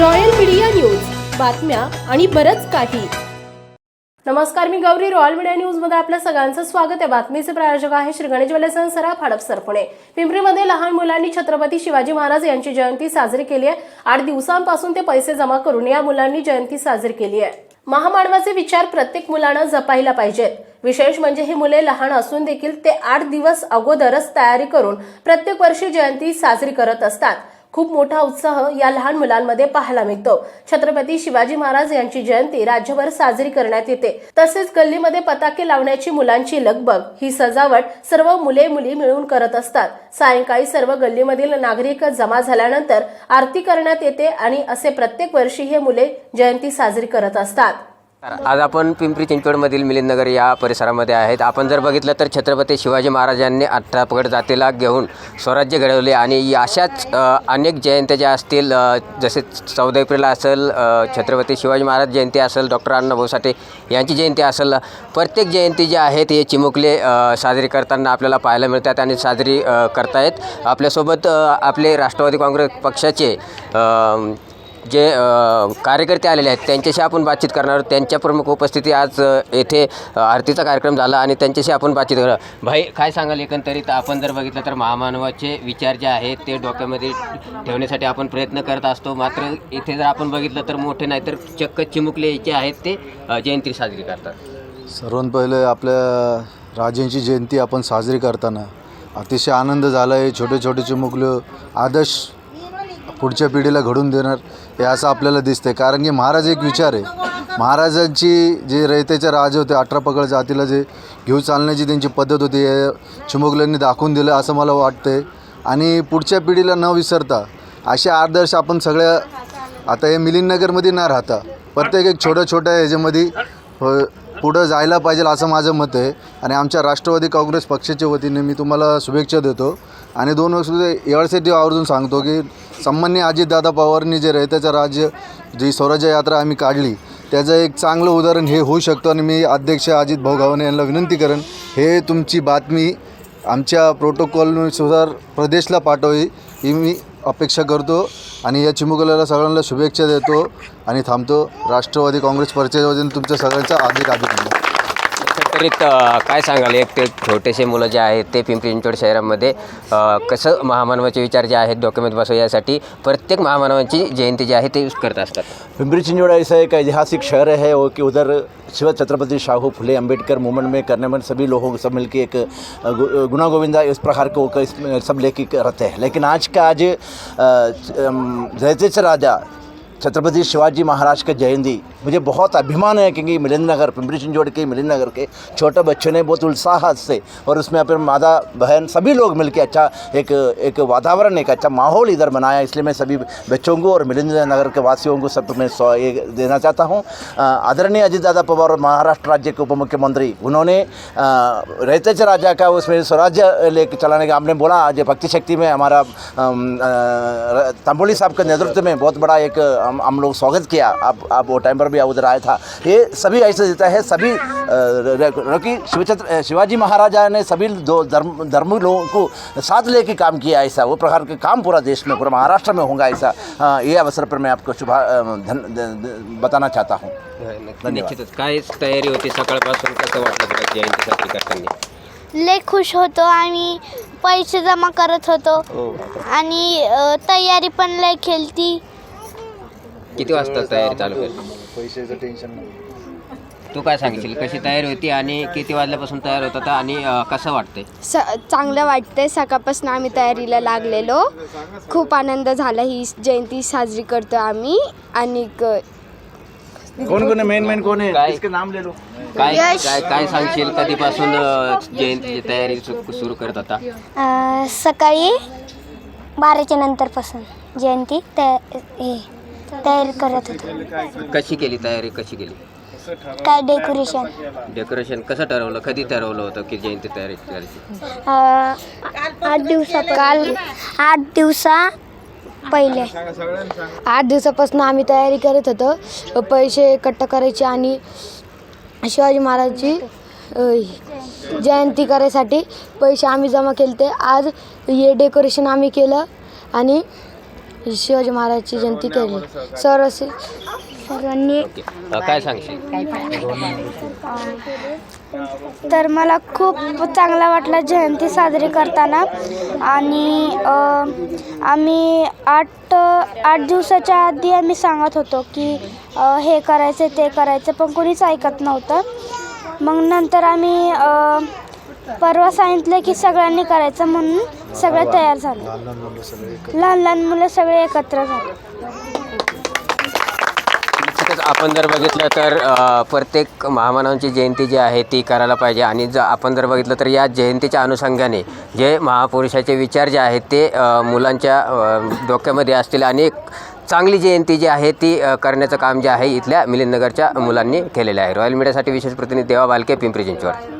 Royal media news. बातम्या आणि बरंच काही. नमस्कार मी गौरी. रॉयल मीडिया न्यूजमध्ये आपल्या सगळ्यांचं स्वागत आहे. बातमीचे प्रायोजक आहे श्री गणेश ज्वेलर्सन सराफ हडप पुणे पिंपरीमध्ये लहान मुलांनी छत्रपती शिवाजी महाराज यांची जयंती साजरी केली आहे. आठ दिवसांपासून ते पैसे जमा करून या मुलांनी जयंती साजरी केली आहे. महामानवाचे विचार प्रत्येक मुलानं जपायला पाहिजेत. विशेष म्हणजे ही मुले लहान असून देखील ते आठ दिवस अगोदरच तयारी करून प्रत्येक वर्षी जयंती साजरी करत असतात. खूप मोठा उत्साह या लहान मुलांमध्ये पाहायला मिळतो. छत्रपती शिवाजी महाराज यांची जयंती राज्यभर साजरी करण्यात येते. तसेच गल्लीमध्ये पताके लावण्याची मुलांची लगबग ही सजावट सर्व मुले मुली मिळून करत असतात. सायंकाळी सर्व गल्लीमधील नागरिक जमा झाल्यानंतर आरती करण्यात येते आणि असे प्रत्येक वर्षी हे मुले जयंती साजरी करत असतात. आज आपण पिंपरी चिंचवडमधील मिलिंदनगर या परिसरामध्ये आहेत. आपण जर बघितलं तर छत्रपती शिवाजी महाराजांनी अठरापगड जातीला घेऊन स्वराज्य घडवले आणि अशाच अनेक जयंत्या ज्या असतील जसे चौदा एप्रिल असेल छत्रपती शिवाजी महाराज जयंती असेल डॉक्टर अण्णाभाऊ साठे यांची जयंती असेल प्रत्येक जयंती जी आहेत हे चिमुकले साजरी करताना आपल्याला पाहायला मिळतात आणि साजरी करतायत. आपल्यासोबत आपले राष्ट्रवादी काँग्रेस पक्षाचे जे कार्यकर्ते आलेले आहेत त्यांच्याशी आपण बातचीत करणार आहोत. त्यांच्या प्रमुख उपस्थिती आज येथे आरतीचा कार्यक्रम झाला आणि त्यांच्याशी आपण बातचीत करणार भाई काय सांगाल एकंदरीत? आपण जर बघितलं तर महामानवाचे विचार जे आहेत ते डोक्यामध्ये ठेवण्यासाठी आपण प्रयत्न करत असतो. मात्र इथे जर आपण बघितलं तर मोठे नाही तर चक्क चिमुकले जे आहेत ते जयंती साजरी करतात. सर्वात पहिले आपल्या राजांची जयंती आपण साजरी करताना अतिशय आनंद झाला. आहे छोटे छोटे चिमुकलं आदर्श पुढच्या पिढीला घडून देणार हे असं आपल्याला दिसते कारण की महाराज एक विचार आहे. महाराजांची जे रयतेचे राजे होते अठरा पकड जातीला जे घेऊ चालण्याची त्यांची पद्धत होती हे चिमुकल्यांनी दाखवून दिलं असं मला वाटतंय. आणि पुढच्या पिढीला न विसरता असे आदर्श आपण सगळ्या आता हे मिलिंदनगरमध्ये न राहता प्रत्येक एक छोट्या छोट्या ह्याच्यामध्ये पुढं जायला पाहिजे असं माझं मत आहे. आणि आमच्या राष्ट्रवादी काँग्रेस पक्षाच्या वतीने मी तुम्हाला शुभेच्छा देतो. आणि दोन वर्ष यासाठी आवर्जून सांगतो की सन्मान्य अजितदादा पवारांनी जे रयतेचं राज्य जी स्वराज्य यात्रा आम्ही काढली त्याचं एक चांगलं उदाहरण हे होऊ शकतं. आणि मी अध्यक्ष अजित भाऊ गावाने यांना विनंती करेन हे तुमची बातमी आमच्या प्रोटोकॉलनुसार प्रदेशला पाठवी ही मी अपेक्षा करतो आणि या चिमुकल्याला सगळ्यांना शुभेच्छा देतो आणि थांबतो. राष्ट्रवादी काँग्रेस पक्षाच्या तुमच्या सगळ्यांचा अधिक अधिक एकंदरीत अ, काय सांगाल? एक ते छोटेसे मुलं जे आहेत ते पिंपरी चिंचवड शहरामध्ये अ, कसं महामानवाचे विचार जे आहेत डॉक्युमेंट बसव यासाठी प्रत्येक महामानवाची जयंती जी आहे ते करत असतात. पिंपरी चिंचवड़ ऐसा एक ऐतिहासिक शहर है वो कि उधर शिव छत्रपति शाहू फुले अंबेडकर मूवमेंट में करने में सभी लोगों सब मिलकर एक अ, गु- गुना गोविंदा इस प्रकार को को इसमें सब लेके रहते हैं। लेकिन आज का आज जयतेच राजा छत्रपति शिवाजी महाराज का जयंती मुझे बहुत अभिमान है क्योंकि मिलिंद नगर पिंपरी चिंचवड़ के मिलिंद नगर के छोटे बच्चों ने बहुत उत्साह से और उसमें अपने माता, बहन सभी लोग मिलकर अच्छा एक एक वातावरण, एक अच्छा माहौल इधर बनाया। इसलिए मैं सभी बच्चों को और मिलिंद नगर के वासियों को सब मैं ये देना चाहता हूँ। आदरणीय अजीत दादा पवार महाराष्ट्र राज्य के उप मुख्यमंत्री उन्होंने रहतेच राजा का उसमें स्वराज्य लेके चलाने का आपने बोला, आज भक्ति शक्ति में हमारा तंबोली साहब के नेतृत्व में बहुत बड़ा एक हम लोग स्वागत किया। आप वो टाइम पर भी उधर आया था। ये सभी ऐसे देता है सभी क्योंकि शिवछत्र शिवाजी महाराजा ने सभी दो धर्म धर्म लोगों को साथ लेके काम किया ऐसा वो प्रकार के काम पूरा देश में पूरा महाराष्ट्र में होगा ऐसा। ये अवसर पर मैं आपको शुभ बताना चाहता हूँ। निश्चितच काय तयारी होती सकाळपासून कसं वाटलं तुला जयंती साजरी करताना? लय खुश होतो आणि पैसे जमा करत होतो. आणि अ, तयारी पण लय केलती. किती वाजता तयारी चालू केली? पैशाचं टेन्शन नाही. तू काय सांगितली कशी तयारी होती आणि किती वाजल्यापासून तयार होत होता आणि अ, कसं वाटतंय? स चांगलं वाटतंय. सकाळपासून आम्ही तयारीला लागलेलो. खूप आनंद झाला. ही जयंती साजरी करतो आम्ही. आणि क- कौन कौन है मेन मेन कौन है काय? इसके नाम ले लो. काय काय काय सांगशील? कधीपासून अ, जयंतीची तयारी सु- सुरू करत होता? अ, सकाळी बाराच्या नंतरपासून जयंती. तया हे. तयारी करत होतो. कशी केली तयारी? कशी केली? काय डेकोरेशन डेकोरेशन कसं ठरवलं? कधी ठरवलं होतं की जयंती तयारी करायची? आठ दिवसा काल आठ दिवसा पहिले. आठ दिवसापासून आम्ही तयारी करत होतो. पैसे इकट्ठा करायचे आणि शिवाजी महाराजची अ, जयंती करायसाठी पैसे आम्ही जमा केले ते आज हे डेकोरेशन आम्ही केलं आणि शिवाजी महाराजची जयंती केली. सर असे सर्वांनी काय सांगशील? तर मला खूप चांगला वाटला जयंती साजरी करताना. आणि अ, आम्ही आठ आठ दिवसाच्या आधी आम्ही सांगत होतो की हे करायचं ते करायचं पण कोणीच ऐकत नव्हतं. मग नंतर आम्ही परवा सांगितलं की सगळ्यांनी करायचं म्हणून. सगळे तयार झाले. लहान लहान मुलं सगळे एकत्र. झाले. निश्चितच आपण जर बघितलं तर अ, प्रत्येक महामानवांची जयंती जी आहे ती करायला पाहिजे. आणि ज आपण जर बघितलं तर या जयंतीच्या अनुषंगाने जे महापुरुषाचे विचार जे आहेत ते अ, मुलांच्या अ, डोक्यामध्ये असतील. आणि एक चांगली जयंती जी आहे ती अ, करण्याचं काम जे आहे इथल्या मिलिंदनगरच्या मुलांनी केलेलं आहे. रॉयल मीडियासाठी विशेष प्रतिनिधी देवा बालके पिंपरी चिंचवड.